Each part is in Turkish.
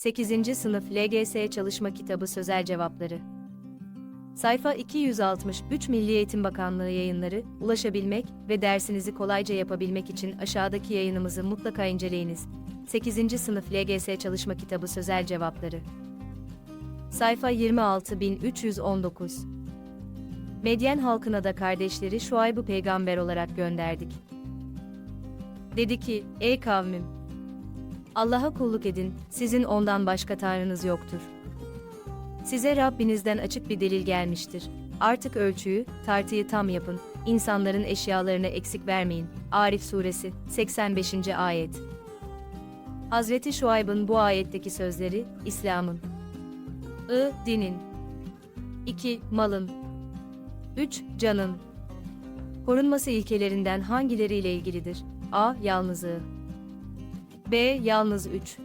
8. Sınıf LGS Çalışma Kitabı Sözel Cevapları Sayfa 263 Milli Eğitim Bakanlığı yayınları, ulaşabilmek ve dersinizi kolayca yapabilmek için aşağıdaki yayınımızı mutlaka inceleyiniz. 8. Sınıf LGS Çalışma Kitabı Sözel Cevapları Sayfa 26319 Medyen halkına da kardeşleri Şuayb'ı peygamber olarak gönderdik. Dedi ki, ey kavmim! Allah'a kulluk edin, sizin ondan başka tanrınız yoktur. Size Rabbinizden açık bir delil gelmiştir. Artık ölçüyü, tartıyı tam yapın, insanların eşyalarını eksik vermeyin. Arif Suresi 85. Ayet Hazreti Şuayb'ın bu ayetteki sözleri, İslam'ın I. Dinin 2. Malın 3. Canın Korunması ilkelerinden hangileriyle ilgilidir? A. Yalnızlığı B. Yalnız 3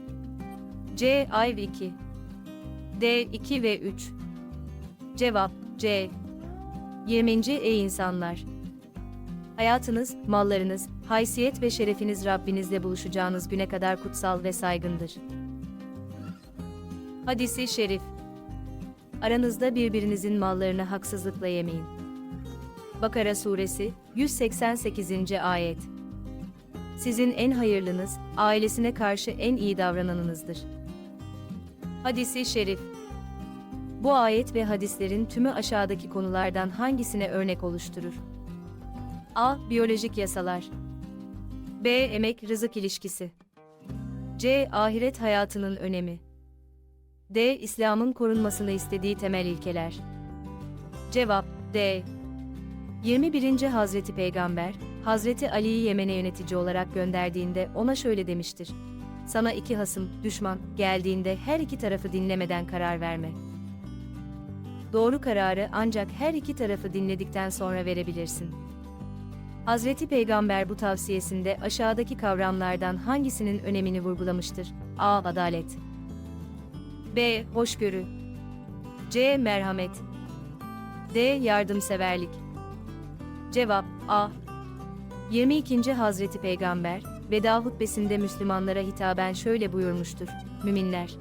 C. Ayv 2 D. 2 ve 3 Cevap C. 20. Ey insanlar! Hayatınız, mallarınız, haysiyet ve şerefiniz Rabbinizle buluşacağınız güne kadar kutsal ve saygındır. Hadisi şerif Aranızda birbirinizin mallarını haksızlıkla yemeyin. Bakara Suresi 188. Ayet Sizin en hayırlınız, ailesine karşı en iyi davrananınızdır. Hadisi şerif Bu ayet ve hadislerin tümü aşağıdaki konulardan hangisine örnek oluşturur? A. Biyolojik yasalar B. Emek rızık ilişkisi C. Ahiret hayatının önemi D. İslam'ın korunmasını istediği temel ilkeler Cevap D. 21. Hazreti Peygamber, Hazreti Ali'yi Yemen'e yönetici olarak gönderdiğinde ona şöyle demiştir. Sana iki hasım, düşman, geldiğinde her iki tarafı dinlemeden karar verme. Doğru kararı ancak her iki tarafı dinledikten sonra verebilirsin. Hazreti Peygamber bu tavsiyesinde aşağıdaki kavramlardan hangisinin önemini vurgulamıştır? A. Adalet B. Hoşgörü C. Merhamet D. Yardımseverlik Cevap A. 22. Hazreti Peygamber, veda hutbesinde Müslümanlara hitaben şöyle buyurmuştur. Müminler!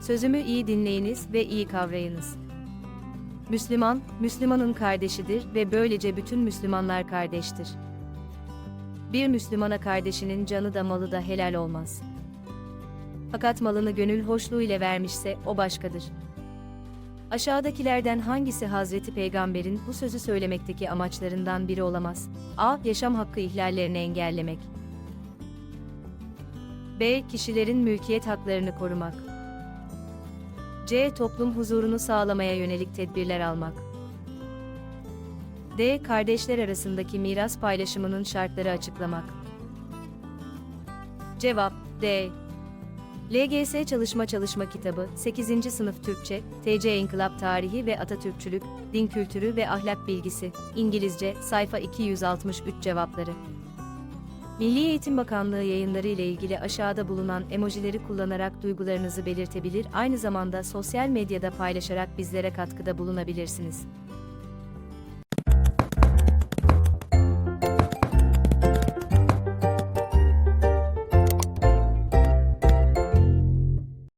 Sözümü iyi dinleyiniz ve iyi kavrayınız. Müslüman, Müslümanın kardeşidir ve böylece bütün Müslümanlar kardeştir. Bir Müslümana kardeşinin canı da malı da helal olmaz. Fakat malını gönül hoşluğu ile vermişse o başkadır. Aşağıdakilerden hangisi Hazreti Peygamber'in bu sözü söylemekteki amaçlarından biri olamaz? A. Yaşam hakkı ihlallerini engellemek. B. Kişilerin mülkiyet haklarını korumak. C. Toplum huzurunu sağlamaya yönelik tedbirler almak. D. Kardeşler arasındaki miras paylaşımının şartları açıklamak. Cevap D. LGS Çalışma Çalışma Kitabı 8. Sınıf Türkçe, TC İnkılap Tarihi ve Atatürkçülük, Din Kültürü ve Ahlak Bilgisi, İngilizce, sayfa 263 cevapları. Milli Eğitim Bakanlığı yayınları ile ilgili aşağıda bulunan emojileri kullanarak duygularınızı belirtebilir, aynı zamanda sosyal medyada paylaşarak bizlere katkıda bulunabilirsiniz.